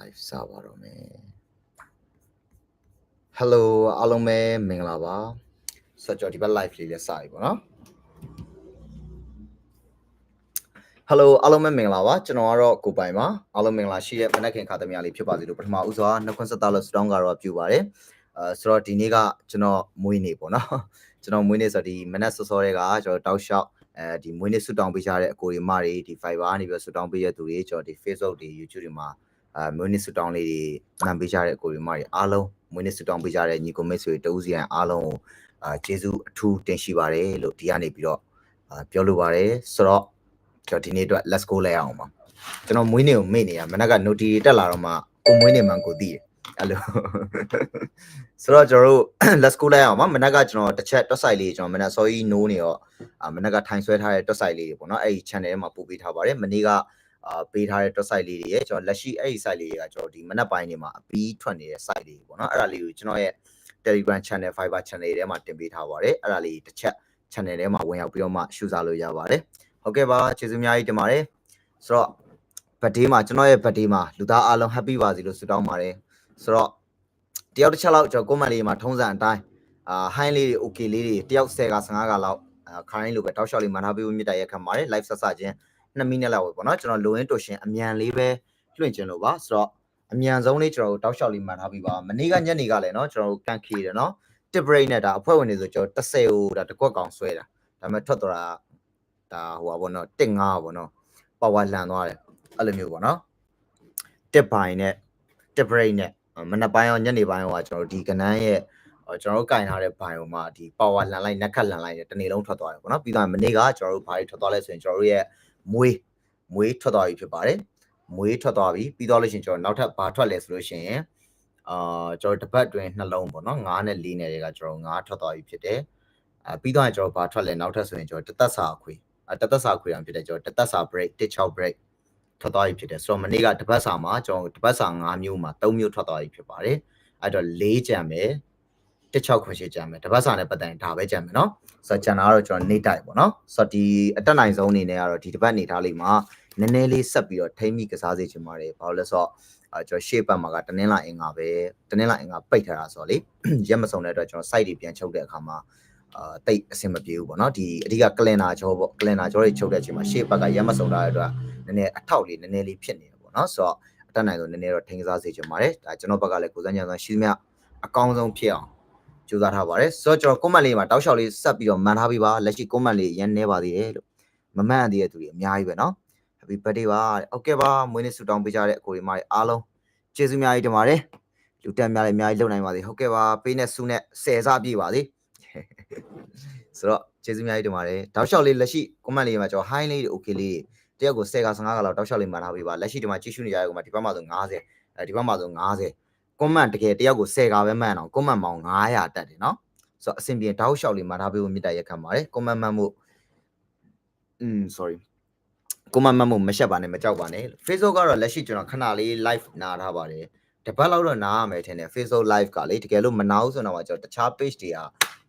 live စပါတော့မယ် Hello အားလုံးပဲမင်္ဂလာပါဆက်ကြောဒီဘက် live လေးလည်းစပြီပေါ့နော် Hello အားလုံးပဲမင်္ဂလာပါကျွန်တော်ကတော့ကိုပိုင်ပါအားလုံးမင်္ဂလာရှိတဲ့မနက်ခင်ခါသမီးလေးဖြစ်ပါစေလို့ပထမဦးစွာနှုတ်ခွန်းဆက်သားလို့စတောင်းကတော့ပြုပါတယ်အဲဆိုတော့ဒီနေ့ကကျွန်တော်မွေးနေ့ပေါ့နော်ကျွန်တော်မွေးနေ့ဆိုတော့ဒီမနက်စောစောတွေကကျွန်တော်တောက်လျှောက်အဲဒီမွေးနေ့ဆူတောင်းပေးကြတဲ့အကိုတွေမတွေဒီ Fiverr ကနေပြီးဆူတောင်းပေးရတဲ့သူတွေကျွန်တော်ဒီ Facebook တွေ YouTube တွေမှာ အဲမွေးနေ့ဆူတောင်းလေးတွေမှန်ပေးကြတဲ့အကိုတွေမတွေအားလုံးမွေးနေ့ဆူတောင်းပေးကြတဲ့ညီကိုမိတ်ဆွေတဦးစီရင်အားလုံးကိုအာကျေးဇူးအထူးတင်ရှိပါတယ်လို့ဒီကနေပြီးတော့အာပြောလိုပါတယ်ဆိုတော့ကျွန်တော်ဒီနေ့အတွက် let's go လဲအောင်ပါကျွန်တော်မွေးနေ့ကိုမေ့နေရမနက်က note တက်လာတော့မှကိုမွေးနေ့မှန်ကိုသိတယ်အဲ့လိုဆိုတော့ကျွန်တော်တို့ let's go လိုက်အောင်ပါမနက်ကကျွန်တော်တစ်ချက်တွက်ဆိုင်လေးကျွန်တော်မနက်စောကြီးနိုးနေတော့အာမနက်ကထိုင်ဆွဲထားတဲ့တွက်ဆိုင်လေးတွေပေါ့နော်အဲ့ဒီ channel ထဲမှာပို့ပေးထားပါတယ်မနေ့က အာပေးထားတဲ့တွက်ဆိုင်လေးတွေရဲ့ကျွန်တော်လက်ရှိအဲ့ဒီ site လေးတွေကကျွန်တော်ဒီမနက်ပိုင်းတွေမှာအပီးထွက်နေတဲ့ site လေးတွေပေါ့နော်အဲ့ဒါလေးကိုကျွန်တော်ရဲ့ Telegram channel Fiverr channel ထဲမှာတင်ပေးထားပါတယ်အဲ့ဒါလေးတစ်ချက် channel ထဲမှာဝင်ရောက်ပြီးတော့မှရှုစားလို့ရပါတယ်ဟုတ်ကဲ့ပါကျေးဇူးအများကြီးတင်ပါတယ်ဆိုတော့ birthday မှာကျွန်တော်ရဲ့ birthday မှာလူသားအားလုံး happy ပါစေလို့ဆုတောင်းပါတယ်ဆိုတော့တယောက်တစ်ချက်လောက်ကျွန်တော် comment လေးမှာထုံးစံအတိုင်းအာ high လေးတွေ okay လေးတွေတယောက်10က15ကလောက်အာခိုင်းလို့ပဲတောက်လျှောက်လေးမှာထားပေးဖို့မြတ်တရခံပါတယ် live ဆက်စချင်း 2မိနစ်လောက်ပဲပေါ့နော်ကျွန်တော်လိုရင်းတူရှင်အမြန်လေးပဲလွှင့်ခြင်းလို့ပါဆိုတော့အမြန်ဆုံးလေးကျွန်တော်တို့တောက်လျှောက်လေးမှန်ထားပြီးပါမနေ့ကညနေကလည်းเนาะကျွန်တော်တို့ကန်ခေတယ်เนาะ tip break နဲ့ဒါအဖွဲ့ဝင်တွေဆိုကျွန်တော်30ဟိုဒါတစ်ကွက်ကောင်ဆွဲတာဒါပေမဲ့ထွက်သွားတာဒါဟိုပါပေါ့เนาะ15ပေါ့เนาะပါဝါလန်သွားတယ်အဲ့လိုမျိုးပေါ့เนาะ tip ဘိုင်နဲ့ tip break နဲ့မနက်ပိုင်းရောညနေပိုင်းရောကျွန်တော်တို့ဒီကနန်းရဲ့ကျွန်တော်တို့ကင်ထားတဲ့ဘိုင်ဟိုမှာဒီ power လန်လိုက်နက်ခတ်လန်လိုက်တနေ့လုံးထွက်သွားတယ်ပေါ့နော်ပြီးတော့မနေ့ကကျွန်တော်တို့ဘာတွေထွက်သွားလဲဆိုရင်ကျွန်တော်တို့ရဲ့ မွေးမွေးထွက်သွားပြီဖြစ်ပါတယ်မွေးထွက်သွားပြီပြီးတော့လို့ရှိရင်ကျွန်တော်နောက်ထပ်ဘာထွက်လဲဆိုလို့ရှိရင်အာကျွန်တော်တပတ်တွင်နှလုံးပေါ့နော်9နဲ့4နဲ့တွေကကျွန်တော်9ထွက်သွားပြီဖြစ်တယ်အဲပြီးတော့ကျွန်တော်ဘာထွက်လဲနောက်ထပ်ဆိုရင်ကျွန်တော်တသက်စာခွေတသက်စာခွေအောင်ဖြစ်တယ်ကျွန်တော်တသက်စာ break 16 break ထွက်သွားပြီဖြစ်တယ်ဆိုတော့မနေ့ကတပတ်စာမှာကျွန်တော်တပတ်စာ5မျိုးမှာ3မျိုးထွက်သွားပြီဖြစ်ပါတယ်အဲ့တော့4ကြံမယ် 16ခွင့်ရှိကြမယ်တပတ်စာနဲ့ပတ်သက်ရင်ဒါပဲကြမယ်နော်ဆိုတော့ကျန်တာကတော့ကျွန်တော်နေတိုက်ပေါ့နော်ဆိုတော့ဒီအတက်နိုင်ဆုံးအနေနဲ့ကတော့ဒီတစ်ပတ်နေထားလေးမှာနည်းနည်းလေးဆက်ပြီးတော့ထိမ့်မိကစားစေချင်ပါတယ်ဘာလို့လဲဆိုတော့အဲကျွန်တော်ရှေ့ဘက်မှာကတနင်္လာအင်္ဂါပဲတနင်္လာအင်္ဂါပိတ်ထားတာဆိုတော့လေရက်မစုံတဲ့အတွက်ကျွန်တော် site တွေပြန်ချုပ်တဲ့အခါမှာအာတိတ်အဆင်မပြေဘူးပေါ့နော်ဒီအဓိကကလင်နာကြောပေါ့ကလင်နာကြောတွေချုပ်တဲ့အချိန်မှာရှေ့ဘက်ကရက်မစုံတာတဲ့အတွက်နည်းနည်းအထောက်လေးနည်းနည်းလေးဖြစ်နေတယ်ပေါ့နော်ဆိုတော့အတက်နိုင်ဆုံးနည်းနည်းတော့ထိန်းကစားစေချင်ပါတယ်ဒါကျွန်တော်ဘက်ကလည်းကိုစံညာဆောင်ရှိသမျှအကောင်းဆုံးဖြစ်အောင် ကြိုးစားထားပါတယ်ဆိုတော့ကျွန်တော် comment လေးမှာတောက်လျှောက်လေးဆက်ပြီးတော့မှန်ထားပြီးပါလက်ရှိ comment လေးရန်နေပါသေးတယ်လို့မမှန်သေးတဲ့သူတွေအများကြီးပဲเนาะ happy birthday ပါဟုတ်ကဲ့ပါမွေးနေ့ဆုတောင်းပေးကြတဲ့အကိုတွေမတွေအားလုံးကျေးဇူးအများကြီးတင်ပါတယ်လူတက်များလည်းအများကြီးလုပ်နိုင်ပါသေးဟုတ်ကဲ့ပါပေးနဲ့ဆုနဲ့ဆယ်စားပြည့်ပါသေးဆိုတော့ကျေးဇူးအများကြီးတင်ပါတယ်တောက်လျှောက်လေးလက်ရှိ comment လေးမှာကျွန်တော် high လေးတွေ okay လေးတွေတယောက်ကို10က15ကလောက်တောက်လျှောက်လေးမှန်ထားပေးပါလက်ရှိဒီမှာကြည့်ရှုနေကြရကောင်မှာဒီဘက်မှာဆို90အဲဒီဘက်မှာဆို90 comment တကယ်တယောက်ကို10ကပဲမှန်အောင် comment ပေါင်း900တက်တယ်နော်ဆိုတော့အဆင်ပြေတောက်လျှောက်လေးမှန်ထားပေးဖို့မြတ်တရက်ခံပါတယ် comment မှန်မှုอืม sorry comment မှန်မှုမရှက်ပါနဲ့မကြောက်ပါနဲ့ Facebook ကတော့လက်ရှိကျွန်တော်ခဏလေး live နားထားပါတယ်တပတ်လောက်တော့နားရမယ်ထင်တယ် Facebook live ကလေတကယ်လို့မနာဘူးဆိုတော့ကျွန်တော်တခြား page တွေက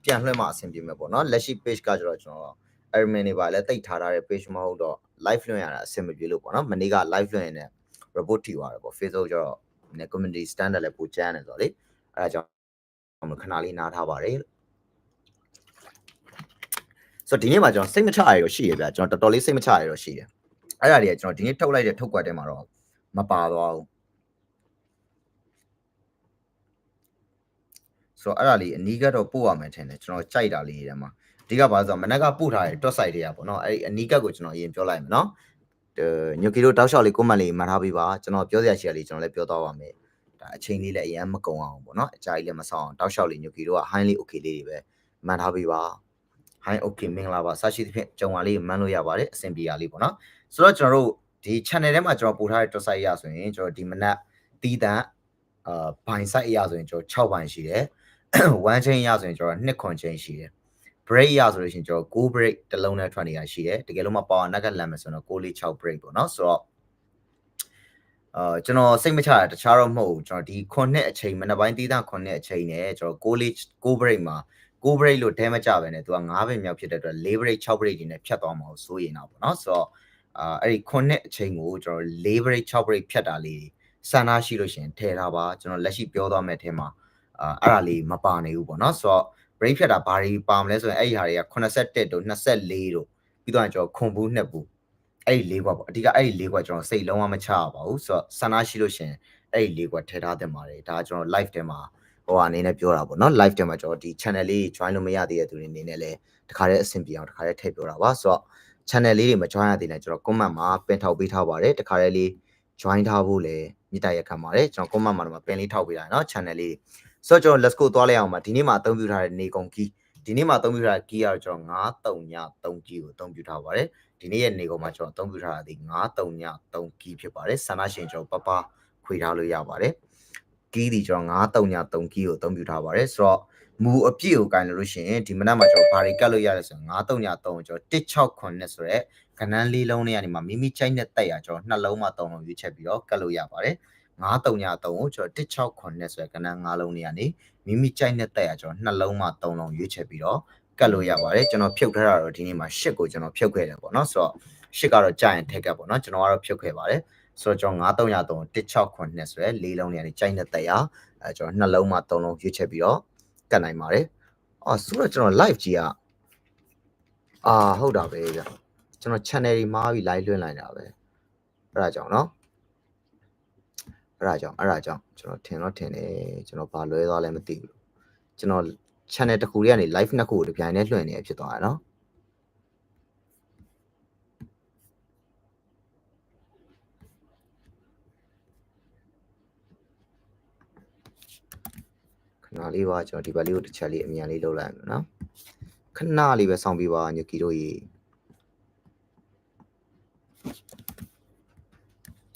ပြန်လွှင့်မှအဆင်ပြေမယ်ပေါ့နော်လက်ရှိ page ကကျတော့ကျွန်တော် admin တွေပါလဲတိတ်ထားထားတဲ့ page မဟုတ်တော့ live လွှင့်ရတာအဆင်မပြေလို့ပေါ့နော်မနေ့က live လွှင့်ရင်လည်း report ထိသွားတယ်ပေါ့ Facebook ကျတော့ community standard လည်းပိုကျန်းတယ်ဆိုတော့လေအဲဒါကြောင့်ခဏလေးနားထားပါတယ်ဆိုတော့ဒီနေ့မှာကျွန်တော်စိတ်မချရရရှိရဗျာကျွန်တော်တော်တော်လေးစိတ်မချရရရှိတယ်အဲ့ဒါတွေကကျွန်တော်ဒီနေ့ထုတ်လိုက်တဲ့ထုတ်ကွက်ထဲမှာတော့မပါသွားဘူးဆိုတော့အဲ့ဒါလေးအနီးကတော့ပို့ရမယ်ထင်တယ်ကျွန်တော်ကြိုက်တာလေးတွေထဲမှာအဓိကဘာလို့ဆိုတော့မနက်ကပို့ထားတဲ့ dot site တွေကပေါ့နော်အဲ့ဒီအနီးကပ်ကိုကျွန်တော်အရင်ပြောလိုက်မယ်နော် ညိုကီလိုတောက်လျှောက်လေး comment လေးမှတ်ထားပေးပါကျွန်တော်ပြောစရာရှိရလေးကျွန်တော်လည်းပြောသွားပါမယ်ဒါအချိန်လေးလည်းအရင်မကုံအောင်ပေါ့နော်အကြိုက်လည်းမဆောင်အောင်တောက်လျှောက်လေးညိုကီလိုက high လေး okay လေးတွေပဲမှတ်ထားပေးပါ high okay မင်္ဂလာပါဆရှိသဖြင့်ကြုံပါလေးမှန်းလို့ရပါတယ်အဆင်ပြေရလေးပေါ့နော်ဆိုတော့ကျွန်တော်တို့ဒီ channel ထဲမှာကျွန်တော်ပို့ထားတဲ့ dot site ရဆိုရင်ကျွန်တော်ဒီမနက်တီးတန့်အာဘိုင် site အရဆိုရင်ကျွန်တော်6ဘိုင်ရှိတယ်1 chain ရဆိုရင်ကျွန်တော်2 con chain ရှိတယ် break ရဆိုလို့ရှိရင်ကျွန်တော်6 break တစ်လုံးနဲ့ထွက်နေတာရှိတယ်တကယ်လို့မ power နက်ကလမ်းမယ်ဆိုတော့6လေး6 break ပေါ့နော်ဆိုတော့အာကျွန်တော်စိတ်မချတာတခြားတော့မဟုတ်ဘူးကျွန်တော်ဒီ9အချိန်မနက်ပိုင်းတီးသား9အချိန်နဲ့ကျွန်တော်6လေး6 break မှာ6 break လို့ဒဲမကြပဲနဲ့သူက9ပဲမြောက်ဖြစ်တဲ့အတွက်4 break 6 break တွေနဲ့ဖြတ်သွားမှာဆိုရင်တော့ပေါ့နော်ဆိုတော့အာအဲ့ဒီ9အချိန်ကိုကျွန်တော်4 break 6 break ဖြတ်တာလေးစန္ဒရှိလို့ရှရင်ထည့်ထားပါကျွန်တော်လက်ရှိပြောသွားမယ့်အထဲမှာအာအဲ့ဒါလေးမပါနေဘူးပေါ့နော်ဆိုတော့ brain ဖြတ်တာဘာတွေပါမလဲဆိုရင်အဲ့ဒီဟာတွေက81တို့24တို့ပြီးတော့ကျွန်တော်ခွန်ဘူးနှစ်ဘူးအဲ့ဒီလေးခွက်ပေါ့အဓိကအဲ့ဒီလေးခွက်ကျွန်တော်စိတ်လုံးဝမချရပါဘူးဆိုတော့စန္ဒရှိလို့ရှရင်အဲ့ဒီလေးခွက်ထည့်ထားတင်ပါတယ်ဒါကျွန်တော် live ထဲမှာဟိုအနေနဲ့ပြောတာပေါ့နော် live ထဲမှာကျွန်တော်ဒီ channel လေး join လို့မရသေးတဲ့သူတွေအနေနဲ့လည်းတခါတည်းအဆင်ပြေအောင်တခါတည်းထည့်ပြောတာပါဆိုတော့ channel လေးတွေမ join ရသေးတဲ့ကျွန်တော် comment မှာပင်ထောက်ပေးထားပါတယ်တခါတည်းလေး join ထားဖို့လည်းမြစ်တရက်ခံပါတယ်ကျွန်တော် comment မှာတော့ပင်လေးထောက်ပေးတာเนาะ channel လေး တွေ ဆိုတော့ကျွန်တော် let's go သွားလိုက်အောင်ပါဒီနေ့မှာအသုံးပြုထားတဲ့နေကုန် key ဒီနေ့မှာအသုံးပြုထားတဲ့ key ကတော့ကျွန်တော်9 3ည3 key ကိုအသုံးပြုထားပါတယ်ဒီနေ့ရဲ့နေကုန်မှာကျွန်တော်အသုံးပြုထားတာဒီ9 3ည3 key ဖြစ်ပါတယ်ဆန္ဒရှင်ကျွန်တော်ပပခွေထားလို့ရပါတယ် key ဒီကျွန်တော်9 3ည3 key ကိုအသုံးပြုထားပါတယ်ဆိုတော့မူအပြည့်ကိုကင်လို့ရှိရင်ဒီမနက်မှာကျွန်တော်ဘာတွေကတ်လို့ရတယ်ဆိုတော့9 3ည3ကိုကျွန်တော်169ဆိုတဲ့ကဏ္ဍလေးလုံးလေးကနေမှမိမိချိုက်နဲ့တက်ရကျွန်တော်နှလုံးမှာ3လုံးရွေးချက်ပြီးတော့ကတ်လို့ရပါတယ် 9 3ည3ကိုကျွန်တော်169ဆိုတဲ့ကဏ္ဍ9လုံးလေးကနေမိမိချိုက်နဲ့တက်ရကျွန်တော်နှလုံးမှာ3လုံးရွေးချက်ပြီးတော့ကတ်လို့ရပါတယ်ကျွန်တော်ဖြုတ်ထားတာတော့ဒီနေ့မှာ10ကိုကျွန်တော်ဖြုတ်ခဲ့တယ်ပေါ့နော်ဆိုတော့10ကတော့ကြာရင်ထက်ကတ်ပေါ့နော်ကျွန်တော်ကတော့ဖြုတ်ခဲ့ပါတယ်ဆိုတော့ကျွန်တော်9 3ည3 169ဆိုတဲ့လေးလုံးလေးကနေချိုက်နဲ့တက်ရအဲကျွန်တော်နှလုံးမှာ3လုံးရွေးချက်ပြီးတော့ကတ်နိုင်ပါတယ်အော်ဆိုတော့ကျွန်တော် live ကြီးอ่ะအာဟုတ်တာပဲဗျကျွန်တော် channel တွေမှားပြီး live လွှင့်လိုက်တာပဲအဲ့ဒါကြောင့်เนาะ အဲ့ဒါကြောင့်အဲ့ဒါကြောင့်ကျွန်တော်ထင်တော့ထင်တယ်ကျွန်တော်ဘာလွဲသွားလဲမသိဘူးကျွန်တော် channel တစ်ခုလေးကနေ live နှစ်ခုကိုတစ်ပြိုင်တည်းလွှင့်နေဖြစ်သွားတယ်เนาะခဏလေးပါကျွန်တော်ဒီဘက်လေးကိုတစ်ချက်လေးအမြန်လေးလုပ်လိုက်မယ်နော်ခဏလေးပဲစောင့်ပြီးပါညကီတို့ရေ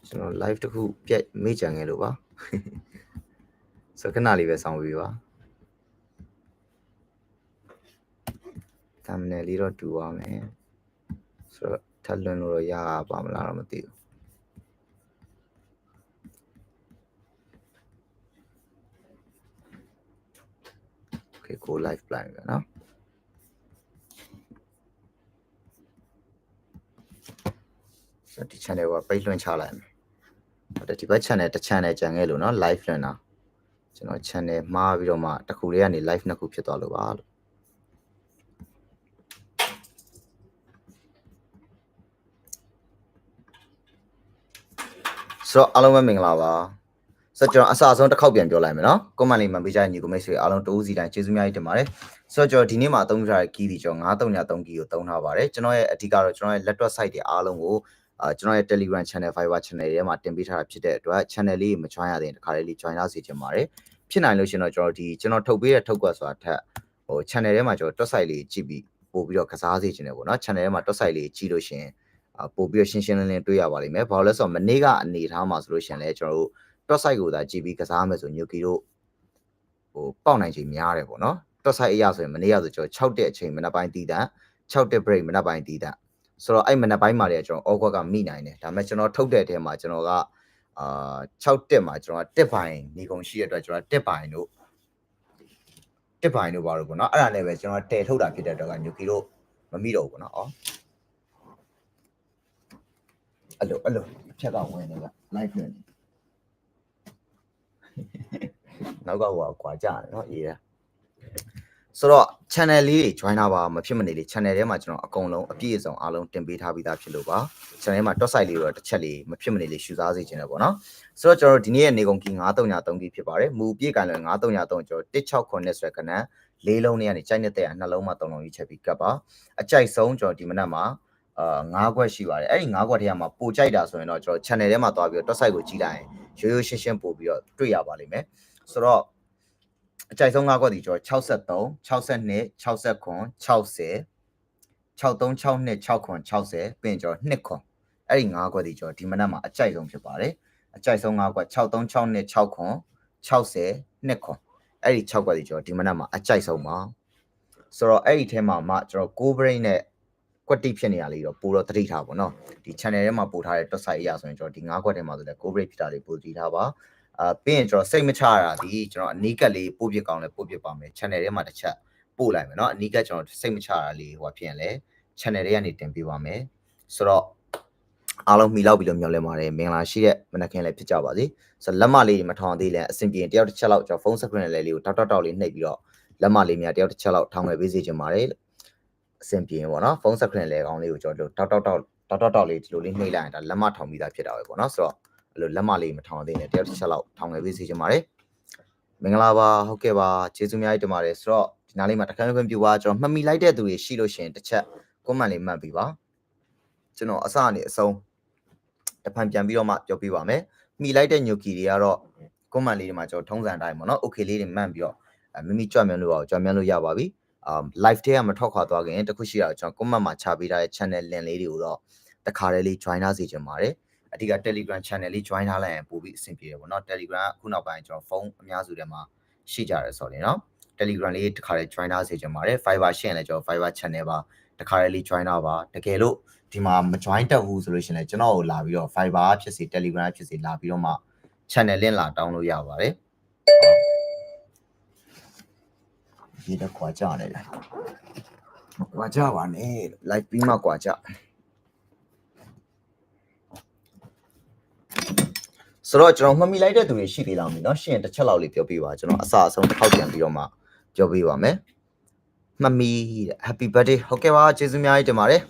ကျွန်တော် live တစ်ခုပြတ်မေ့ကြံခဲ့လို့ပါဆိုခဏလေးပဲစောင့်ပြီးပါ thumbnail လေးတော့တူပါမယ်ဆိုတော့ထပ်လွန်လို့တော့ရပါမလားတော့မသိဘူး Okay go live plan ပဲเนาะဆိုတော့ဒီ channel ကပိတ်လွှင့်ချလိုက်မယ် ဟုတ်တယ်ဒီဘက် channel တစ် channel ကြံခဲ့လို့เนาะ live လွှင့်တာကျွန်တော် channel မှားပြီးတော့မှတစ်ခုလေးကနေ live နှစ်ခုဖြစ်သွားလို့ပါလို့ဆိုတော့အားလုံးပဲမင်္ဂလာပါဆိုတော့ကျွန်တော်အစအဆုံးတစ်ခေါက်ပြန်ပြောလိုက်မယ်နော်ကွန်မန့်လေးမှပေးကြတဲ့ညီကိုမိတ်ဆွေအားလုံးတိုးစီတိုင်းကျေးဇူးများကြီးတင်ပါတယ်ဆိုတော့ကျွန်တော်ဒီနေ့မှာအသုံးပြုထားတဲ့ key ဒီကျွန်တော်933 key ကိုသုံးထားပါတယ်ကျွန်တော်ရဲ့အဓိကတော့ကျွန်တော်ရဲ့ laptop site တွေအားလုံးကို အာကျွန်တော်ရဲ့ Telegram channel Viber channel တွေထဲမှာတင်ပေးထားတာဖြစ်တဲ့အတွက် channel လေးမ join ရသေးရင်တခါလေးလေး join လာစေချင်ပါတယ်ဖြစ်နိုင်လို့ရှင်တော့ကျွန်တော်ဒီကျွန်တော်ထုတ်ပေးတဲ့ထုတ်ကွက်ဆိုတာထက်ဟို channel ထဲမှာကျွန်တော် top site လေးကြည့်ပြီးပို့ပြီးတော့ကစားစေချင်တယ်ပေါ့နော် channel ထဲမှာ top site လေးကြည့်လို့ရှင်အာပို့ပြီးတော့ရှင်းရှင်းလင်းလင်းတွေ့ရပါလိမ့်မယ်ဘာလို့လဲဆိုတော့မနေ့ကအနေထားမှာဆိုလို့ရှင်လဲကျွန်တော်တို့ top site ကိုသာကြည့်ပြီးကစားမယ်ဆိုညိုကီတို့ဟိုပေါက်နိုင်ချိန်များတယ်ပေါ့နော် top site အရာဆိုရင်မနေ့ကဆိုကျွန်တော်6တက်အချိန်မနက်ပိုင်းတီးတန်း6တက် break မနက်ပိုင်းတီးတန်း ဆိုတော့အဲ့မနက်ပိုင်းမှာတည်းကျွန်တော်အော့ကွက်ကမိနိုင်တယ်ဒါပေမဲ့ကျွန်တော်ထုတ်တဲ့ထဲမှာကျွန်တော်ကအာ6တက်မှာကျွန်တော်တက်ပိုင်နေကုန်ရှိရတဲ့အတွက်ကျွန်တော်တက်ပိုင်တို့တက်ပိုင်တို့ပါလို့ပေါ့နော်အဲ့ဒါနဲ့ပဲကျွန်တော်တဲထုတ်တာဖြစ်တဲ့အတွက်ကညူကီတို့မမိတော့ဘူးပေါ့နော်အော်အဲ့လိုအဲ့လိုဖြက်ကဝင်နေတာ live နဲ့နောက်ကဟိုကွာကြတယ်နော်အေးရ ဆိုတော့ channel လေးတွေ join တာပါမဖြစ်မနေလေ channel ထဲမှာကျွန်တော်အကုန်လုံးအပြည့်အစုံအားလုံးတင်ပေးထားပြီးသားဖြစ်လို့ပါ channel ထဲမှာ top site လေးတော့တစ်ချက်လေးမဖြစ်မနေလေရှုစားစေချင်တယ်ပေါ့နော်ဆိုတော့ကျွန်တော်ဒီနေ့ရဲ့နေကုန်ကီ933ကီဖြစ်ပါတယ်မူပြည့်ကန်လွယ်933ကျွန်တော်169ဆိုတဲ့ကဏ္ဍလေးလုံးနဲ့ကနေကြိုက်နေတဲ့နှလုံးမှာ3လုံးကြီးချက်ပြီးကပ်ပါအကြိုက်ဆုံးကျွန်တော်ဒီမနက်မှာအာ9ခွက်ရှိပါတယ်အဲ့ဒီ9ခွက်ထဲမှာပိုကြိုက်တာဆိုရင်တော့ကျွန်တော် channel ထဲမှာသွားပြီးတော့ top site ကိုကြည့်လိုက်ရင်ရိုးရိုးရှင်းရှင်းပို့ပြီးတော့တွေ့ရပါလိမ့်မယ်ဆိုတော့ အကြိုက်ဆုံး၅ခွက်ဒီကျော်63 62 69 60 63 62 69 60ပြင်ကျော်2ခွန်အဲ့ဒီ၅ခွက်ဒီကျော်ဒီမနက်မှာအကြိုက်ဆုံးဖြစ်ပါတယ်အကြိုက်ဆုံး၅ခွက်63 62 6ခွန်60 2ခွန်အဲ့ဒီ6ခွက်ဒီကျော်ဒီမနက်မှာအကြိုက်ဆုံးပါဆိုတော့အဲ့ဒီထဲမှာမှကျွန်တော်ကိုး brain နဲ့ကွက်တိဖြစ်နေရလေးတော့ပို့တော့တတိထားပါတော့ဒီ channel ထဲမှာပို့ထားတဲ့ top site အရာဆိုရင်ကျွန်တော်ဒီ၅ခွက်ထဲမှာဆိုလည်းကိုး brain ဖြစ်တာလေးပို့တည်ထားပါ အာပြီးရင်ကျွန်တော်စိတ်မချရတာဒီကျွန်တော်အနီးကပ်လေးပို့ပြကောင်းလဲပို့ပြပါမယ် channel ထဲမှာတစ်ချက်ပို့လိုက်မယ်เนาะအနီးကပ်ကျွန်တော်စိတ်မချရတာလေးဟိုဖြစ်ရင်လဲ channel ထဲကနေတင်ပေးပါမယ်ဆိုတော့ အားလုံးမိလောက်ပြီလို့မျှော်လင့်ပါတယ်မင်္ဂလာရှိတဲ့မနက်ခင်းလည်းဖြစ်ကြပါစေဆိုတော့လက်မလေးတွေမထောင်သေးလဲအဆင်ပြေရင်တယောက်တစ်ချက်လောက်ကျွန်တော်ဖုန်းစကရင်လေးလေးကိုတောက်တောက်တောက်လေးနှိပ်ပြီးတော့လက်မလေးများတယောက်တစ်ချက်လောက်ထောင်ငယ်ပေးစေချင်ပါတယ်အဆင်ပြေရင်ပေါ့နော်ဖုန်းစကရင်လေးကောင်းလေးကိုကျွန်တော်တောက်တောက်တောက်တောက်တောက်တောက်လေးဒီလိုလေးနှိပ်လိုက်ရင်ဒါလက်မထောင်ပြီးသားဖြစ်တာပဲပေါ့နော်ဆိုတော့ အဲ့လိုလက်မလေးမထောင်သေးနဲ့တယောက်တစ်ချက်လောက်ထောင်ငယ်ပေးစေချင်ပါတယ်မင်္ဂလာပါဟုတ်ကဲ့ပါကျေးဇူးများကြီးတင်ပါတယ်ဆိုတော့ဒီနားလေးမှာတခါခွင့်ပြုပါကျွန်တော်မှတ်မိလိုက်တဲ့သူတွေရှိလို့ရှိရင်တစ်ချက် comment လေးမှတ်ပြီးပါကျွန်တော်အစအနေအဆုံးတဖန်ပြန်ပြီးတော့မှပြောပြပါမယ်မိလိုက်တဲ့ညိုကီတွေကတော့ comment လေးတွေမှာကျွန်တော်ထုံးစံအတိုင်းပေါ့နော် okay လေးတွေမှန်ပြီးတော့အဲမိမိကြွမြန်းလို့အောင်ကြွမြန်းလို့ရပါပြီအမ် live ထဲကမထွက်ခွာသွားခင်တခုရှိတာကျွန်တော် comment မှာချပေးထားတဲ့ channel link လေးတွေကိုတော့တခါတည်းလေး join ထားစေချင်ပါတယ် အဓိက Telegram channel လေး join ထားလိုက်ရင်ပိုပြီးအဆင်ပြေတယ်ပေါ့နော် Telegram ကအခုနောက်ပိုင်းကျွန်တော်ဖုန်းအများစုထဲမှာရှိကြတယ်ဆိုတော့လေနော် Telegram လေးတခါတည်း join ထားစေချင်ပါတယ် Fiverr ရှင်းလဲကျွန်တော် Fiverr channel ပါတခါတည်းလေး join ထားပါတကယ်လို့ဒီမှာမ join တက်ဘူးဆိုလို့ရှိရင်လည်းကျွန်တော်ကိုလာပြီးတော့ Fiverr ဖြစ်စေ Telegram ဖြစ်စေလာပြီးတော့မှ channel link လာတောင်းလို့ရပါတယ်ဒီတော့ခွာကြနေတယ်မကွာကြပါနဲ့ live ပြီးမှကွာကြ ဆိုတော့ကျွန်တော်မှတ်မိလိုက်တဲ့သူတွေရှိသေးလားမသိเนาะရှင်းတစ်ချက်လောက်လေးပြောပြပါကျွန်တော်အစအဆုံးတစ်ခေါက်ပြန်ပြီးတော့မှပြောပြပါမယ်မှတ်မိတဲ့ happy birthday ဟုတ်ကဲ့ပါကျေးဇူးများကြီးတင်ပါတယ်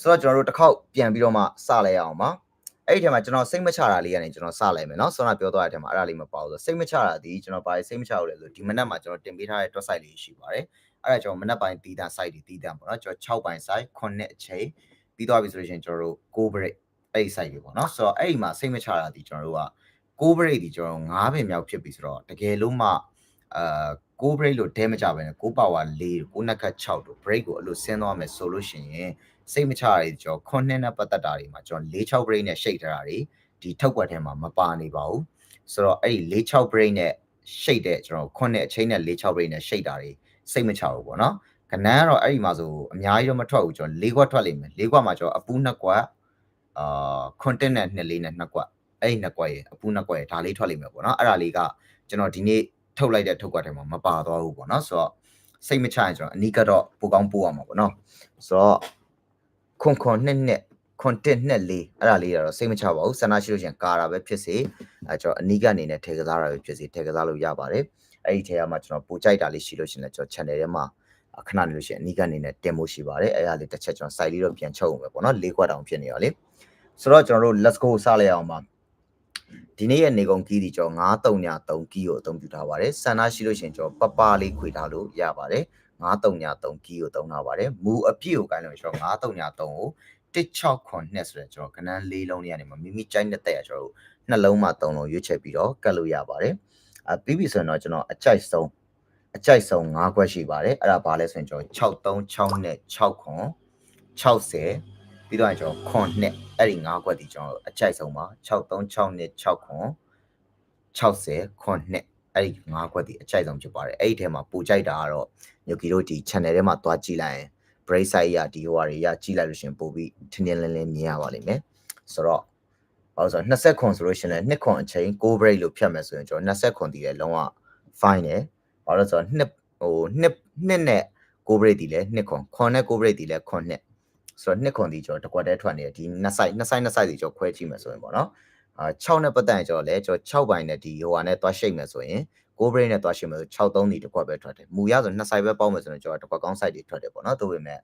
ဆိုတော့ကျွန်တော်တို့တစ်ခေါက်ပြန်ပြီးတော့မှစလိုက်ရအောင်ပါအဲ့ဒီထဲမှာကျွန်တော်စိတ်မချတာလေးကနေကျွန်တော်စလိုက်မယ်เนาะဆောနာပြောသွားတဲ့အထဲမှာအဲ့ဒါလေးမပါဘူးဆိုစိတ်မချတာဒီကျွန်တော်ဘာစိတ်မချဘူးလဲဆိုဒီမနက်မှာကျွန်တော်တင်ပေးထားတဲ့ dot site လေးရှိပါတယ်အဲ့ဒါကျွန်တော်မနက်ပိုင်းတီးတန်း site တွေတီးတန်းပေါ့နော်ကျွန်တော်6ပိုင်း site 9အချိန်ပြီးသွားပြီဆိုလို့ရှိရင်ကျွန်တော်တို့9 break အဲ့ဒီ site တွေပေါ့နော်ဆိုတော့အဲ့ဒီမှာစိတ်မချတာဒီကျွန်တော်တို့က9 break ဒီကျွန်တော်9ပင်မြောက်ဖြစ်ပြီဆိုတော့တကယ်လို့မှအာ6 break လို့ဒဲမကြပဲနဲ့6 power 4 9နက်ခတ်6တို့ break ကိုအဲ့လိုဆင်းသွားမယ်ဆိုလို့ရှိရင်စိတ်မချရတဲ့ကျွန်တော်9နှစ်နဲ့ပတ်သက်တာတွေမှာကျွန်တော်4 6 break နဲ့ရှိတ်ထားတာတွေဒီထောက်ကွက်ထဲမှာမပါနေပါဘူးဆိုတော့အဲ့ဒီ4 6 break နဲ့ရှိတ်တဲ့ကျွန်တော်9နှစ်အချိန်နဲ့4 6 break နဲ့ရှိတ်တာတွေစိတ်မချဘူးပေါ့နော်ကနန်းကတော့အဲ့ဒီမှာဆိုအများကြီးတော့မထွက်ဘူးကျွန်တော်၄ခွက်ထွက်လိမ့်မယ်၄ခွက်မှာကျွန်တော်အပူးနှစ်ခွက် အာခွန်တက်နဲ့နှစ်လေးနဲ့နှစ်ခွက်အဲ့ဒီနှစ်ခွက်ရေအပူးနှစ်ခွက်ရေဒါလေးထွက်လိမ့်မယ်ပေါ့နော်အဲ့ဒါလေးကကျွန်တော်ဒီနေ့ထုတ်လိုက်တဲ့ထုတ်ကွက်ထဲမှာမပါသွားဘူးပေါ့နော်ဆိုတော့စိတ်မချရင်ကျွန်တော်အနီးကတော့ပိုကောင်းပို့ရမှာပေါ့နော်ဆိုတော့ခွန်ခွန်နှစ်နှစ်ခွန်တက်နှစ်လေးအဲ့ဒါလေးကတော့စိတ်မချပါဘူးဆန္ဒရှိလို့ရှရင်ကာတာပဲဖြစ်စေအဲကျွန်တော်အနီးကနေနဲ့ထေကစားတာပဲဖြစ်စေထေကစားလို့ရပါတယ်အဲ့ဒီထဲမှာကျွန်တော်ပိုကြိုက်တာလေးရှိလို့ရှရင်လည်းကျွန်တော် channel ထဲမှာခဏနေလို့ရှိရင်အနီးကနေနဲ့တင်ဖို့ရှိပါတယ်အဲ့ဒါလေးတစ်ချက်ကျွန်တော် site လေးတော့ပြန်ချုပ်အောင်ပဲပေါ့နော်၄ခွက်တောင်ဖြစ်နေရောလေ ဆိုတော့ကျွန်တော်တို့ let's go စလိုက်အောင်ပါဒီနေ့ရဲ့နေကုန်ကီးဒီကျွန်တော်933ကီးကိုအသုံးပြုထားပါတယ်ဆန္ဒရှိလို့ရှိရင်ကျွန်တော်ပပလေးခွေထားလို့ရပါတယ်933ကီးကိုသုံးထားပါတယ်မူအပြည့်ကိုကိုင်းလို့ကျွန်တော်933ကို16ခွန်နှစ်ဆိုတဲ့ကျွန်တော်ကနန်းလေးလုံးလေးကနေမှမိမိကြိုက်တဲ့တဲ့ကျွန်တော်တို့နှလုံးမှာ3လုံးရွေးချယ်ပြီးတော့ကတ်လို့ရပါတယ်အပြီးပြီဆိုရင်တော့ကျွန်တော်အကြိုက်ဆုံးအကြိုက်ဆုံး5ခွက်ရှိပါတယ်အဲ့ဒါဘာလဲဆိုရင်ကျွန်တော်63 6နဲ့6ခွန်60 ပြီးတော့ကျွန်တော်ခွန်နှစ်အဲ့ဒီ5ခွက်ဒီကျွန်တော်အကြိုက်ဆုံးပါ636နဲ့6ခွန်60ခွန်နှစ်အဲ့ဒီ5ခွက်ဒီအကြိုက်ဆုံးဖြစ်ပါတယ်အဲ့ဒီထဲမှာပိုကြိုက်တာကတော့ညိုကီတို့ဒီ channel ထဲမှာသွားကြည့်လိုက်ရင် break side ရဒီဟိုဟာတွေရကြည့်လိုက်လို့ရှင်ပို့ပြီးထင်းထင်းလင်းလင်းမြင်ရပါလိမ့်မယ်ဆိုတော့ဘာလို့ဆိုတော့20ခွန်ဆိုလို့ရှင်လည်း2ခွန်အချိန်6 break လို့ဖြတ်မယ်ဆိုရင်ကျွန်တော်20ခွန်တည်တယ်လုံးဝ fine တယ်ဘာလို့ဆိုတော့နှစ်ဟိုနှစ်နှစ်နဲ့6 break တည်လဲ2ခွန်ခွန်နဲ့6 break တည်လဲခွန်နှစ် ဆိုတော့2ခွန်တည်ကျွန်တော်တကွက်တည်းထွက်နေတယ်ဒီနှစ် side နှစ် side နှစ် side တည်ကျွန်တော်ခွဲကြည့်မယ်ဆိုရင်ပေါ့နော်အာ6နဲ့ပတ်သက်ရင်ကျွန်တော်လဲကျွန်တော်6ပိုင်းနဲ့ဒီဟိုဟာနဲ့သွားရှိတ်မယ်ဆိုရင်ကိုဘရိတ်နဲ့သွားရှိမယ်ဆို6 3ဒီတစ်ခွက်ပဲထွက်တယ်မူရဆိုနှစ် side ပဲပေါင်းမယ်ဆိုရင်ကျွန်တော်တစ်ခွက်ကောင်း side တွေထွက်တယ်ပေါ့နော်ဒါပေမဲ့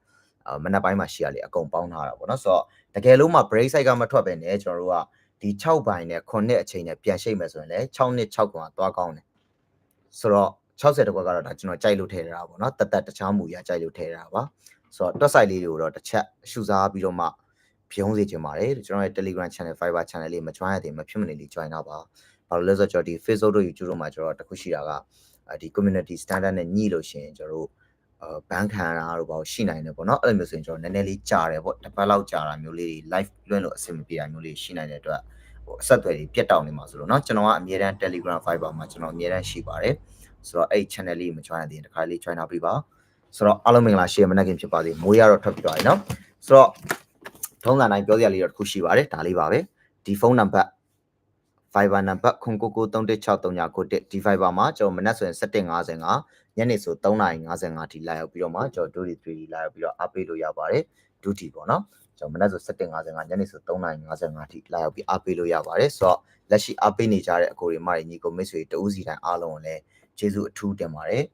အာမနက်ပိုင်းမှာရှိရလေအကုန်ပေါင်းထားတာပေါ့နော်ဆိုတော့တကယ်လို့မှ break side ကမထွက်ပဲねကျွန်တော်တို့ကဒီ6ပိုင်းနဲ့9အချိန်နဲ့ပြန်ရှိတ်မယ်ဆိုရင်လည်း6နှစ်6ကွာသွားကောင်းတယ်ဆိုတော့60တကွက်ကတော့ဒါကျွန်တော်ကြိုက်လို့ထည့်ထားတာပေါ့နော်တသက်တခြားမူရကြိုက်လို့ထည့်ထားတာပါ ဆိုတော့တွက်ဆိုင်လေးတွေကိုတော့တစ်ချက်ရှုစားပြီးတော့မှဖြုံးစေချင်ပါတယ်ကျွန်တော်ရဲ့ Telegram channel Fiber channel လေးမ join ရသေးမဖြစ်မနေလေး join တော့ပါဘာလို့လဲဆိုတော့ကျွန်တော်ဒီ Facebook တို့ YouTube တို့မှာကျွန်တော်တခုရှိတာကဒီ community standard နဲ့ညှိလို့ရှိရင်ကျွန်တော်တို့ဘန်းခံရတာတို့ဘာလို့ရှိနိုင်တယ်ပေါ့နော်အဲ့လိုမျိုးဆိုရင်ကျွန်တော်နည်းနည်းလေးကြာတယ်ပေါ့တစ်ပတ်လောက်ကြာတာမျိုးလေး live လွှင့်လို့အဆင်မပြေတာမျိုးလေးရှိနိုင်တဲ့အတွက်ဟိုအဆက်အသွယ်တွေပြတ်တောက်နေမှာဆိုလို့เนาะကျွန်တော်ကအမြဲတမ်း Telegram Fiber မှာကျွန်တော်အမြဲတမ်းရှိပါတယ်ဆိုတော့အဲ့ channel လေးမ join ရသေးရင်တစ်ခါလေး join ထားပြီးပါ ဆိုတော့အားလုံးမင်္ဂလာရှေ့မနက်ခင်ဖြစ်ပါစေမိုးရတော့ထွက်ပြီးသွားပြီเนาะဆိုတော့ထုံးစံတိုင်းပြောစရာလေးတော့တစ်ခုရှိပါတယ်ဒါလေးပါပဲဒီဖုန်းနံပါတ် Fiber နံပါတ်0993633991ဒီ Fiber မှာကျွန်တော်မနက်ဆိုရင်7:55ညနေဆို3:55ထိလာရောက်ပြီးတော့မှကျွန်တော် Duty 3လာရောက်ပြီးတော့အားပေးလို့ရပါတယ်ဒုတိပေါ့နော် ကျွန်တော်မနက်ဆို7:55ညနေဆို3:55အထိလာရောက်ပြီးအားပေးလို့ရပါတယ်ဆိုတော့လက်ရှိအားပေးနေကြတဲ့အကိုတွေမတွေညီကိုမိတ်ဆွေတဦးစီတိုင်းအားလုံးကိုလည်းကျေးဇူးအထူးတင်ပါတယ်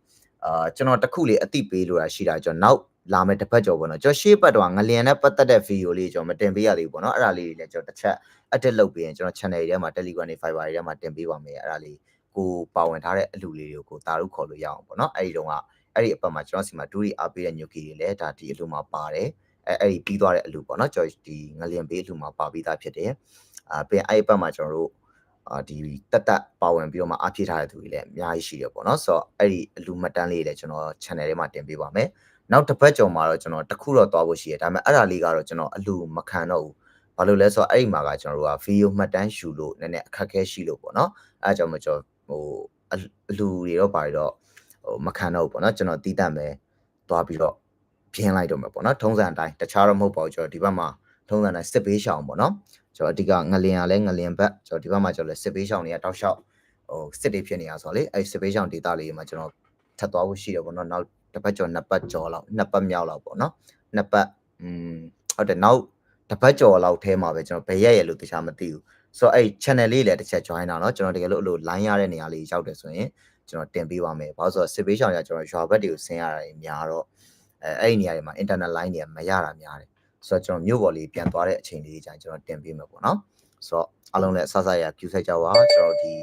အာကျွန်တော်တစ်ခုလေးအတိပေးလို့ရရှိတာကျွန်တော်နောက်လာမယ့်တစ်ပတ်ကျော်ပေါ့နော်ကျွန်တော်ရှေ့ပတ်တော့ငလျင်နဲ့ပတ်သက်တဲ့ဗီဒီယိုလေးကျွန်တော်မတင်ပေးရသေးဘူးပေါ့နော်အဲ့ဒါလေးတွေလည်းကျွန်တော်တစ်ချက် edit လုပ်ပြီးရင်ကျွန်တော် channel တွေထဲမှာ Telegram တွေ Fiverr တွေထဲမှာတင်ပေးပါမယ်အဲ့ဒါလေးကိုပါဝင်ထားတဲ့အလူလေးတွေကိုတာရုခေါ်လို့ရအောင်ပေါ့နော်အဲ့ဒီတော့ကအဲ့ဒီအပတ်မှာကျွန်တော်စီမှာဒူရီအားပေးတဲ့ညိုကီတွေလည်းဒါဒီအလူမှာပါတယ်အဲအဲ့ဒီပြီးသွားတဲ့အလူပေါ့နော်ကျွန်တော်ဒီငလျင်ပေးအလူမှာပါပြီးသားဖြစ်တယ်အာပြင်အဲ့ဒီအပတ်မှာကျွန်တော်တို့အာ ဒီတက်တက်ပါဝင်ပြီးတော့မှအားဖြည့်ထားတဲ့သူတွေလည်းအများကြီးရှိတယ်ပေါ့နော်ဆိုတော့အဲ့ဒီအလူမှတ်တမ်းလေးတွေလည်းကျွန်တော် channel ထဲမှာတင်ပေးပါမယ်နောက်တစ်ပတ်ကျော်မှာတော့ကျွန်တော်တစ်ခုတော့သွားဖို့ရှိတယ်ဒါပေမဲ့အဲ့ဒါလေးကတော့ကျွန်တော်အလူမခံတော့ဘူးဘာလို့လဲဆိုတော့အဲ့ဒီမှာကကျွန်တော်တို့ကဗီဒီယိုမှတ်တမ်းယူလို့နည်းနည်းအခက်အခဲရှိလို့ပေါ့နော်အဲ့ဒါကြောင့်မကျွန်တော်ဟိုအလူတွေတော့ပါတော့ဟိုမခံတော့ဘူးပေါ့နော်ကျွန်တော်တီးတတ်မယ်သွားပြီးတော့ပြင်းလိုက်တော့မယ်ပေါ့နော်ထုံးစံအတိုင်းတခြားတော့မဟုတ်ပါဘူးကျွန်တော်ဒီဘက်မှာထုံးစံတိုင်းစစ်ပေးရှောင်ပေါ့နော် ကျွန်တော်အဓိကငလင်ရလဲငလင်ဘက်ကျွန်တော်ဒီဘက်မှာကျွန်တော်လဲစစ်ပေးရှောင်တွေကတောက်လျှောက်ဟိုစစ်တွေဖြစ်နေရဆိုတော့လေအဲ့စစ်ပေးရှောင်ဒေတာလေးမှာကျွန်တော်ထပ်သွားဖို့ရှိတယ်ပေါ့နော်နောက်တစ်ပတ်ကျော်နှစ်ပတ်ကျော်လောက်နှစ်ပတ်မြောက်လောက်ပေါ့နော်နှစ်ပတ်อืมဟုတ်တယ်နောက်တစ်ပတ်ကျော်လောက်ထဲမှာပဲကျွန်တော်ဘယ်ရက်ရက်လို့တခြားမသိဘူးဆိုတော့အဲ့ channel လေးလည်းတစ်ချက် join တာเนาะကျွန်တော်တကယ်လို့အဲ့လို line ရတဲ့နေရာလေးရောက်တယ်ဆိုရင်ကျွန်တော်တင်ပေးပါမယ်ဘာလို့ဆိုတော့စစ်ပေးရှောင်ရကျွန်တော်ရွာဘက်တွေကိုဆင်းရတာများတော့အဲအဲ့ဒီနေရာတွေမှာ internet line တွေကမရတာများတယ် ဆိုတော့ကျွန်တော်မြို့ပေါ်လေးပြန်သွားတဲ့အချိန်လေးကြာကျွန်တော်တင်ပေးမယ်ပေါ့နော်ဆိုတော့အားလုံးလည်းအဆဆရ queue ဆိုင်ကြပါကျွန်တော်ဒီ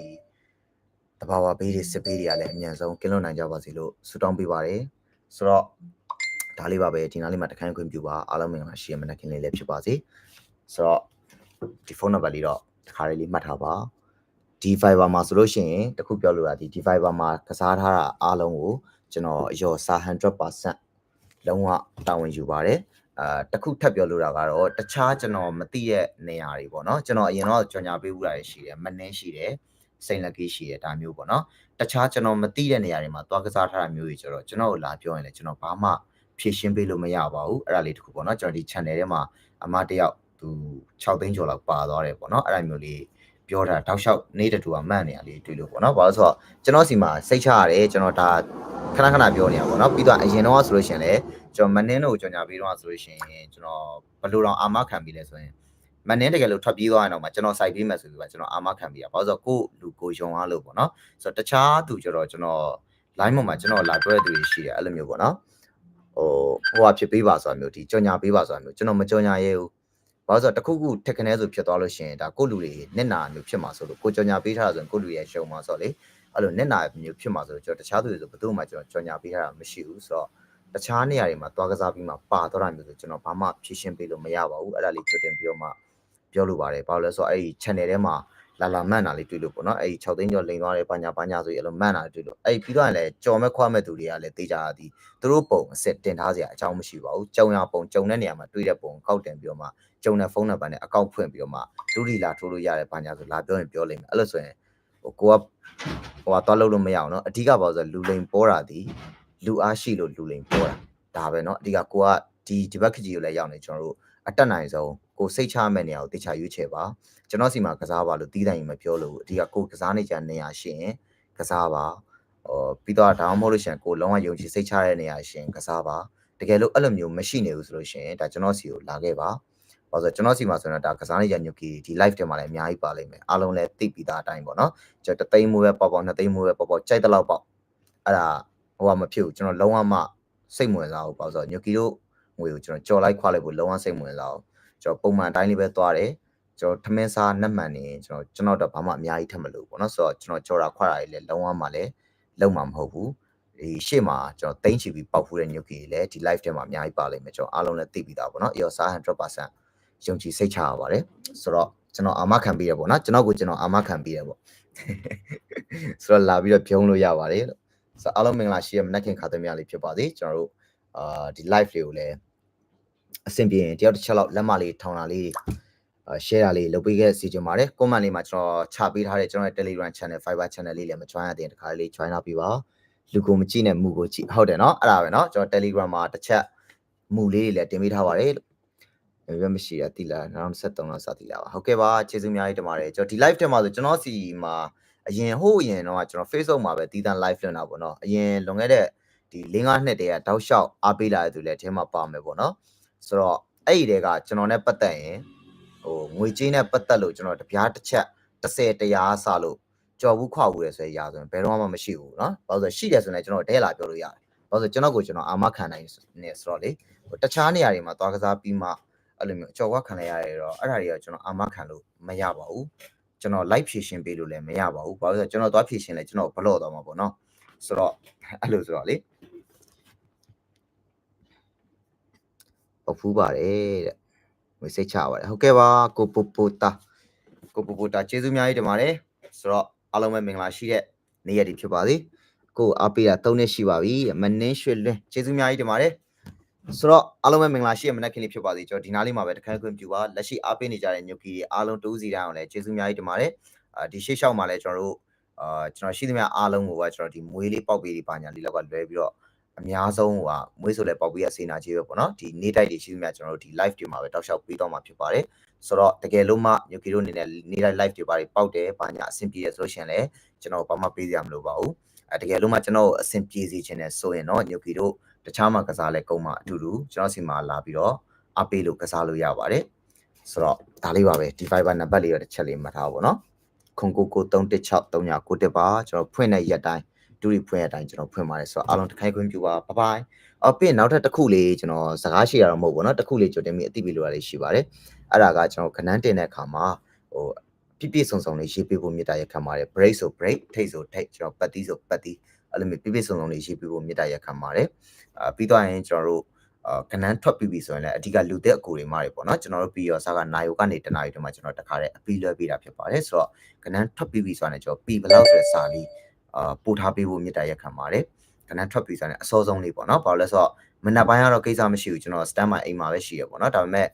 တဘာဝဘေးတွေစစ်ဘေးတွေကလည်းအမြန်ဆုံးကင်းလွတ်နိုင်ကြပါစေလို့ဆုတောင်းပေးပါတယ်ဆိုတော့ဒါလေးပါပဲဒီနားလေးမှာတခန်းခွင့်ပြုပါအားလုံးမင်္ဂလာရှိရမနက်ခင်းလေးလည်းဖြစ်ပါစေဆိုတော့ဒီဖုန်းနံပါတ်လေးတော့တခါလေးလေးမှတ်ထားပါဒီ Fiber မှာဆိုလို့ရှိရင်တခုပြောလို့ရသည်ဒီ Fiber မှာကစားထားတာအားလုံးကိုကျွန်တော်ရောစာ100%လုံးဝတာဝန်ယူပါတယ် အာတခုထပ်ပြောလို့တာကတော့တခြားကျွန်တော်မသိတဲ့နေရာတွေပေါ့နော်ကျွန်တော်အရင်တော့ကြော်ညာပေးဦးတာရှိတယ်မနှင်းရှိတယ်စိန်လက်ကြီးရှိတယ်ဒါမျိုးပေါ့နော်တခြားကျွန်တော်မသိတဲ့နေရာတွေမှာသွားကစားထားတာမျိုးကြီးကျတော့ကျွန်တော်ကိုလာပြောရင်လည်းကျွန်တော်ဘာမှဖြည့်ရှင်းပေးလို့မရပါဘူးအဲ့ဒါလေးတခုပေါ့နော်ကျွန်တော်ဒီ channel ထဲမှာအမတယောက်သူ6သိန်းကျော်လောက်ပါသွားတယ်ပေါ့နော်အဲ့ဒါမျိုးလေးပြောတာတောက်လျှောက်နေတဲ့တူကမှန်နေရလေးတွေ့လို့ပေါ့နော်ဘာလို့ဆိုတော့ကျွန်တော်စီမှာစိတ်ချရတယ်ကျွန်တော်ဒါ ခဏခဏပြောနေတာပေါ့နော်ပြီးတော့အရင်တော့ဆိုလို့ရှိရင်လည်းကျွန်တော်မနှင်းတို့ကြော်ညာပြီးတော့ဆိုလို့ရှိရင်ကျွန်တော်ဘယ်လိုတော့အာမခံပြီးလဲဆိုရင်မနှင်းတကယ်လို့ထွက်ပြေးသွားရင်တော့မှကျွန်တော်စိုက်ပေးမယ်ဆိုပြီးပါကျွန်တော်အာမခံပြီးတာဘာလို့ဆိုတော့ကိုလူကိုယုံအားလို့ပေါ့နော်ဆိုတော့တခြားသူကျတော့ကျွန်တော် line ပေါ်မှာကျွန်တော်လာတွဲသူတွေရှိတယ်အဲ့လိုမျိုးပေါ့နော်ဟိုဟိုဟာဖြစ်ပေးပါဆိုတာမျိုးဒီကြော်ညာပေးပါဆိုတာမျိုးကျွန်တော်မကြော်ညာရဲဘူးဘာလို့ဆိုတော့တခုခုထက်ခနဲဆိုဖြစ်သွားလို့ရှိရင်ဒါကိုလူတွေနစ်နာမျိုးဖြစ်မှာဆိုလို့ကိုကြော်ညာပေးထားတာဆိုရင်ကိုလူရဲ့ရှုံမှာဆိုတော့လေ အဲ့လိုနစ်နာမျိုးဖြစ်မှာဆိုလို့ကျွန်တော်တခြားသူတွေဆိုဘယ်သူမှကျွန်တော်ကြော်ညာပေးထားတာမရှိဘူးဆိုတော့တခြားနေရာတွေမှာသွားကစားပြီးမှပါတော့တာမျိုးဆိုကျွန်တော်ဘာမှဖြည့်ရှင်းပေးလို့မရပါဘူးအဲ့ဒါလေးကြိုတင်ပြီးတော့မှပြောလို့ပါတယ်ဘာလို့လဲဆိုတော့အဲ့ဒီ channel ထဲမှာလာလာမှန်တာလေးတွေ့လို့ပေါ့နော်အဲ့ဒီ6သိန်းကျော်လိန်သွားတယ်ဘာညာဘာညာဆိုရင်အဲ့လိုမှန်တာတွေ့လို့အဲ့ဒီပြီးတော့လည်းကြော်မဲ့ခွားမဲ့သူတွေကလည်းတေးကြတာဒီသူတို့ပုံအစ်စ်တင်ထားစရာအကြောင်းမရှိပါဘူးကြုံရပုံကြုံတဲ့နေရာမှာတွေ့တဲ့ပုံကောက်တင်ပြီးတော့မှကြုံတဲ့ဖုန်းနံပါတ်နဲ့အကောင့်ဖွင့်ပြီးတော့မှဒုတိလာထိုးလို့ရတယ်ဘာညာဆိုလာပြောရင်ပြောလိမ့်မယ်အဲ့လိုဆိုရင်ဟို ကိုကဟိုကတော့လုပ်လို့မရအောင်เนาะအဓိကဘာလို့ဆိုလူလိန်ပေါ်တာဒီလူအားရှိလို့လူလိန်ပေါ်တာဒါပဲเนาะအဓိကကိုကဒီဒီဘက်ခကြီးကိုလည်းရောက်နေကျွန်တော်တို့အတက်နိုင်ဆုံးကိုစိတ်ချမဲ့နေရာကိုတေချာရွေးချယ်ပါကျွန်တော်စီမှာကစားပါလို့တီးတိုင်းမပြောလို့အဓိကကိုကစားနေကြနေရာရှင်ကစားပါဟိုပြီးတော့ဒါမှမဟုတ်လို့ရှင်ကိုလုံးဝယုံကြည်စိတ်ချတဲ့နေရာရှင်ကစားပါတကယ်လို့အဲ့လိုမျိုးမရှိနေဘူးဆိုလို့ရှင်ဒါကျွန်တော်စီကိုလာခဲ့ပါ ဘာလို့ကျွန်တော်စီမှာဆိုရင်ဒါကစားနေကြညုကီဒီ live ထဲမှာလည်းအများကြီးပါလိမ့်မယ်အားလုံးလည်းသိပြီးသားအတိုင်းပေါ့နော်ကျွန်တော်တသိန်းမိုးပဲပေါ့ပေါ့နှစ်သိန်းမိုးပဲပေါ့ပေါ့ကြိုက်တဲ့လောက်ပေါ့အဲ့ဒါဟိုကမဖြစ်ဘူးကျွန်တော်လုံးဝမှစိတ်ဝင်စားဘူးပေါ့ဆိုတော့ညုကီတို့ငွေကိုကျွန်တော်ကြော်လိုက်ခွာလိုက်ဖို့လုံးဝစိတ်ဝင်စားဘူးကျွန်တော်ပုံမှန်အတိုင်းလေးပဲသွားတယ်ကျွန်တော်ထမင်းစားနှက်မှန်နေကျွန်တော်ကျွန်တော်တော့ဘာမှအများကြီးထပ်မလို့ပေါ့နော်ဆိုတော့ကျွန်တော်ကြော်တာခွာတာကြီးလည်းလုံးဝမှလည်းလုံးမှာမဟုတ်ဘူးဒီရှေ့မှာကျွန်တော်တင်းချီပြီးပေါက်ဖူးတဲ့ညုတ်ကြီးလည်းဒီ live ထဲမှာအများကြီးပါလိမ့်မယ်ကျွန်တော်အားလုံးလည်းသိပြီးသားပေါ့နော်အေရောစား100% ယုံကြည်စိတ်ချရပါတယ်ဆိုတော့ကျွန်တော်အာမခံပြီးရပေါ့နော်ကျွန်တော်ကိုကျွန်တော်အာမခံပြီးရပေါ့ဆိုတော့လာပြီးတော့ဖြုံးလို့ရပါတယ်လို့ဆိုတော့အားလုံးမင်္ဂလာရှိရမနက်ခင်ခါသမီးလေးဖြစ်ပါစေကျွန်တော်တို့အာဒီ live လေးကိုလည်းအဆင်ပြေရင်တယောက်တစ်ချက်လောက်လက်မလေးထောင်တာလေးအာ share တာလေးလုပ်ပေးခဲ့စီကြပါတယ် comment လေးမှာကျွန်တော်ချပေးထားတဲ့ကျွန်တော်ရဲ့ Telegram channel Fiber channel လေးလည်းမ join ရသေးရင်တခါလေး join လာပြီးပါလူကိုမကြည့်နဲ့မူကိုကြည့်ဟုတ်တယ်เนาะအဲ့ဒါပဲเนาะကျွန်တော် Telegram မှာတစ်ချက်မူလေးတွေလည်းတင်ပေးထားပါတယ်လို့ ဘယ်မရှိရတိလာ2023လောက်စသည်လာပါဟုတ်ကဲ့ပါကျေးဇူးအများကြီးတင်ပါတယ်ကျွန်တော်ဒီ live ထဲမှာဆိုကျွန်တော်စီမှာအရင်ဟိုးအရင်တော့ကျွန်တော် Facebook မှာပဲတည်တံ live လွှင့်တာပေါ့နော်အရင်လွန်ခဲ့တဲ့ဒီ၄-၅နှစ်တည်းကတောက်လျှောက်အားပေးလာတဲ့သူလည်းအဲထဲမှာပါမယ်ပေါ့နော်ဆိုတော့ အဲ့ဒီတဲကကျွန်တော်နဲ့ပတ်သက်ရင်ဟိုငွေကြေးနဲ့ပတ်သက်လို့ကျွန်တော်တပြားတစ်ချက်30တရားစလို့ကြော်ဘူးခွာဘူးလေဆိုရရာဆိုရင်ဘယ်တော့မှမရှိဘူးเนาะဘာလို့လဲဆိုတော့ရှိတယ်ဆိုရင်လည်းကျွန်တော်ဒဲလာပြောလို့ရတယ်ဘာလို့လဲဆိုတော့ကျွန်တော်ကိုကျွန်တော်အာမခံနိုင်နေဆိုတော့လေဟိုတခြားနေရာတွေမှာသွားကစားပြီးမှ အဲ့လိုမျိုးအကျော်ဝခံလိုက်ရတယ်တော့အဲ့ဒါတွေကကျွန်တော်အာမခံလို့မရပါဘူးကျွန်တော် live ဖြည့်ရှင်ပေးလို့လည်းမရပါဘူးဘာလို့လဲကျွန်တော်သွားဖြည့်ရှင်လဲကျွန်တော်ဘလော့တော့မှာပေါ့နော်ဆိုတော့အဲ့လိုဆိုတော့လေအဖူးပါတယ်တဲ့ဝေစိတ်ချပါတယ်ဟုတ်ကဲ့ပါကိုပူပူတာကိုပူပူတာကျေးဇူးအများကြီးတင်ပါတယ်ဆိုတော့အားလုံးပဲမင်္ဂလာရှိတဲ့နေ့ရက်တွေဖြစ်ပါစေကိုအားပေးတာ၃နှစ်ရှိပါပြီမနှင်းရွှေလွင်းကျေးဇူးအများကြီးတင်ပါတယ် ဆိုတော့အားလုံးပဲမင်္ဂလာရှိတဲ့မနက်ခင်းလေးဖြစ်ပါစေကျွန်တော်ဒီနားလေးမှာပဲတခါခွင့်ပြုပါလက်ရှိအားပေးနေကြတဲ့ညုတ်ကြီးတွေအားလုံးတူးစီတိုင်းအောင်လည်းကျေးဇူးအများကြီးတင်ပါတယ်အာဒီရှေ့လျှောက်မှာလည်းကျွန်တော်တို့အာကျွန်တော်ရှိသမျှအားလုံးကိုကကျွန်တော်ဒီမွေးလေးပေါက်ပေးဒီပါညာလေးလောက်ကလွဲပြီးတော့အများဆုံးဟိုကမွေးဆိုလဲပေါက်ပေးရစေနာကြီးပဲပေါ့နော်ဒီနေ့တိုက်တွေရှိသမျှကျွန်တော်တို့ဒီ live တွေမှာပဲတောက်လျှောက်ပေးတော့မှာဖြစ်ပါတယ်ဆိုတော့တကယ်လို့မှညိုကီတို့အနေနဲ့နေ့တိုင်း live တွေပါပေါက်တယ်ဘာညာအဆင်ပြေရဆိုလို့ရှိရင်လည်းကျွန်တော်ဘာမှပေးစရာမလိုပါဘူးအဲတကယ်လို့မှကျွန်တော်အဆင်ပြေစီခြင်းနဲ့ဆိုရင်တော့ညိုကီတို့ တခြားမှာကစားလဲကုန်မှာအတူတူကျွန်တော်စီမှာလာပြီးတော့အပေးလို့ကစားလို့ရပါတယ်ဆိုတော့ဒါလေးပါပဲဒီ Viber နံပါတ်လေးတော့တစ်ချက်လေးမှတ်ထားပါဘောနော်ခွန်ကိုကို316 396တက်ပါကျွန်တော်ဖွင့်တဲ့ရက်တိုင်းဒူရီဖွင့်ရက်တိုင်းကျွန်တော်ဖွင့်ပါတယ်ဆိုတော့အားလုံးတစ်ခိုင်းခွင့်ပြုပါဘိုင်အော်ပြင်နောက်ထပ်တစ်ခုလေးကျွန်တော်စကားရှိရတော့မဟုတ်ဘူးเนาะတစ်ခုလေးကြိုတင်ပြီးအသိပေးလိုရလေးရှိပါတယ်အဲ့ဒါကကျွန်တော်ခဏန်းတင်တဲ့အခါမှာဟိုပြည့်ပြည့်စုံစုံလေးရေးပေးဖို့မြစ်တာရက်ခံပါတယ် break ဆို break ထိတ်ဆိုထိတ်ကျွန်တော်ပတ်တီးဆိုပတ်တီး အဲ့လိုမျိုးပြည့်ပြည့်စုံစုံလေးရေးပေးဖို့မြစ်တာရက်ခံပါတယ်အာပြီးတော့ရင်ကျွန်တော်တို့အာကနန်းထွက်ပြီးပြီဆိုရင်လည်းအဓိကလူသက်အကူတွေမှာတွေပေါ့နော်ကျွန်တော်တို့ပြီးတော့စကားနိုင်ယိုကနေတနာရီတည်းမှာကျွန်တော်တခါတည်းအပီးလွှဲပေးတာဖြစ်ပါတယ်ဆိုတော့ကနန်းထွက်ပြီးပြီဆိုတာနဲ့ကျွန်တော်ပြီးဘလောက်ဆိုတဲ့စာလေးအာပို့ထားပေးဖို့မြစ်တာရက်ခံပါတယ်ကနန်းထွက်ပြီးဆိုတာနဲ့အစောဆုံးလေးပေါ့နော်ဘာလို့လဲဆိုတော့မနက်ပိုင်းကတော့ကိစ္စမရှိဘူးကျွန်တော် stand by အိမ်မှာပဲရှိရပေါ့နော်ဒါပေမဲ့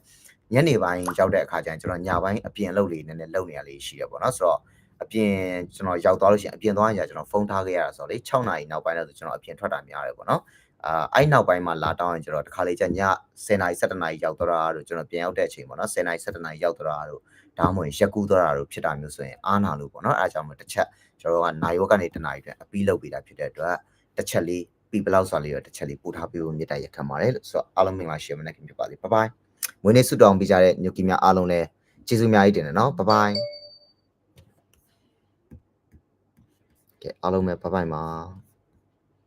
ညနေပိုင်းရောက်တဲ့အခါကျရင်ကျွန်တော်ညပိုင်းအပြင်လုပ်လေးနည်းနည်းလုပ်နေရလေးရှိရပေါ့နော်ဆိုတော့ အပြင်ကျွန်တော်ရောက်သွားလို့ရှိရင်အပြင်သွားရင်ကျွန်တော်ဖုန်းထားခဲ့ရတာဆိုတော့လေ6နာရီနောက်ပိုင်းတော့ကျွန်တော်အပြင်ထွက်တာများတယ်ပေါ့နော်အာအဲ့နောက်ပိုင်းမှာလာတောင်းရင်ကျွန်တော်တခါလေကျည10နာရီ17နာရီရောက်တော့တာတို့ကျွန်တော်ပြန်ရောက်တဲ့အချိန်ပေါ့နော်10နာရီ17နာရီရောက်တော့တာတို့ဒါမှမဟုတ်ရက်ကူးတော့တာတို့ဖြစ်တာမျိုးဆိုရင်အားနာလို့ပေါ့နော်အဲအကြောင်းမို့တစ်ချက်ကျွန်တော်ကနိုင်ဝက်ကနေတနာရီတည်းအပီးလုပ်ပေးတာဖြစ်တဲ့အတွက်တစ်ချက်လေးပြီးဘလောက်ဆိုလေးတော့တစ်ချက်လေးပို့ထားပေးဖို့မြတ်တရခံပါတယ်လို့ဆိုတော့အားလုံးမင်္ဂလာရှိမနေ့ကဖြစ်ပါစေဘိုင်ဘိုင်မွေးနေ့ဆုတောင်းပေးကြတဲ့ညုကီများအားလုံးလည်းကျေးဇူးအများကြီးတင်တယ်နော်ဘိုင်ဘိုင် ကဲအားလုံးပဲဘိုင်ဘိုင်ပါ